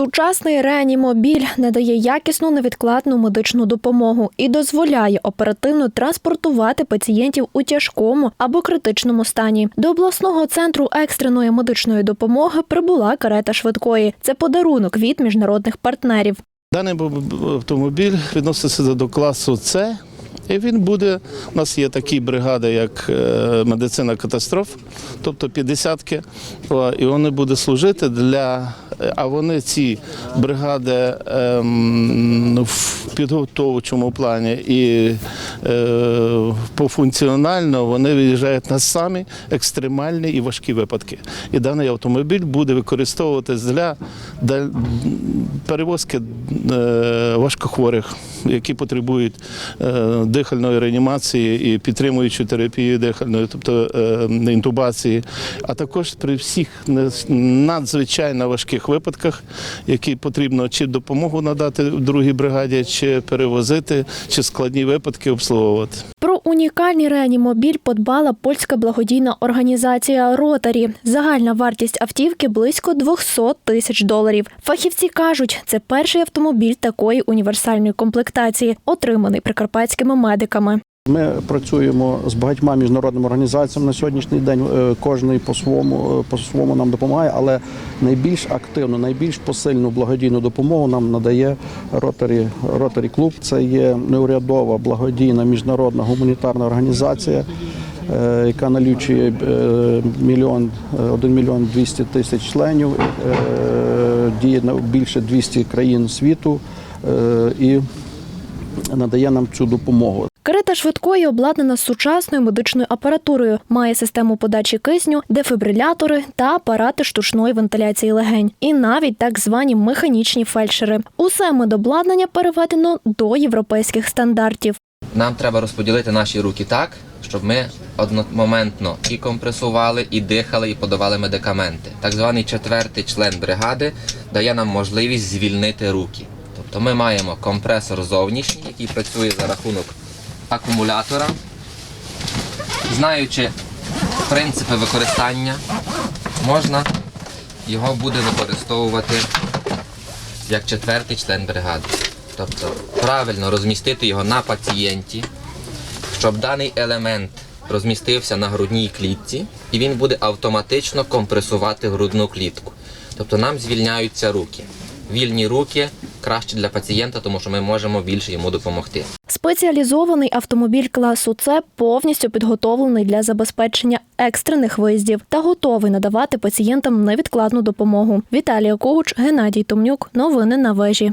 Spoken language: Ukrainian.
Сучасний реанімобіль надає якісну невідкладну медичну допомогу і дозволяє оперативно транспортувати пацієнтів у тяжкому або критичному стані. До обласного центру екстреної медичної допомоги прибула карета швидкої. Це подарунок від міжнародних партнерів. Даний автомобіль відноситься до класу С. І він буде, у нас є такі бригади, як е, медицина катастроф, тобто 50-ки, і вони будуть служити для, а вони ці бригади ем, в підготовчому плані і е, по функціонально вони виїжджають на самі екстремальні і важкі випадки. І даний автомобіль буде використовуватись для, для перевозки е, важкохворих, які потребують е, дихальної реанімації і підтримуючої терапії дихальної, тобто е, інтубації, а також при всіх надзвичайно важких випадках, які потрібно чи допомогу надати другій бригаді, чи перевозити, чи складні випадки обслуговувати. Унікальний реанімобіль подбала польська благодійна організація Ротарі. Загальна вартість автівки близько 200 тисяч доларів. Фахівці кажуть, це перший автомобіль такої універсальної комплектації, отриманий прикарпатськими медиками. Ми працюємо з багатьма міжнародними організаціями на сьогоднішній день. е, Кожний по своєму по своєму нам допомагає, але найбільш активну, найбільш посильну благодійну допомогу нам надає Ротарі Ротарі Клуб. Це є неурядова благодійна міжнародна гуманітарна організація. е, Яка налічує е, мільйон е, один мільйон 200 тисяч членів, е, діє на більше 200 країн світу е, і надає нам цю допомогу. Карета швидкої обладнана сучасною медичною апаратурою, має систему подачі кисню, дефібрилятори та апарати штучної вентиляції легень, і навіть так звані механічні фельдшери. Усе медобладнання переведено до європейських стандартів. Нам треба розподілити наші руки так, щоб ми одномоментно і компресували, і дихали, і подавали медикаменти. Так званий четвертий член бригади дає нам можливість звільнити руки. Тобто ми маємо компресор зовнішній, який працює за рахунок акумулятора. Знаючи принципи використання, можна його буде використовувати як четвертий член бригади. Тобто правильно розмістити його на пацієнті, щоб даний елемент розмістився на грудній клітці, і він буде автоматично компресувати грудну клітку. Тобто нам звільняються руки. Вільні руки краще для пацієнта, тому що ми можемо більше йому допомогти. Спеціалізований автомобіль класу С повністю підготовлений для забезпечення екстрених виїздів та готовий надавати пацієнтам невідкладну допомогу. Віталія Когуч, Геннадій Томнюк. Новини на вежі.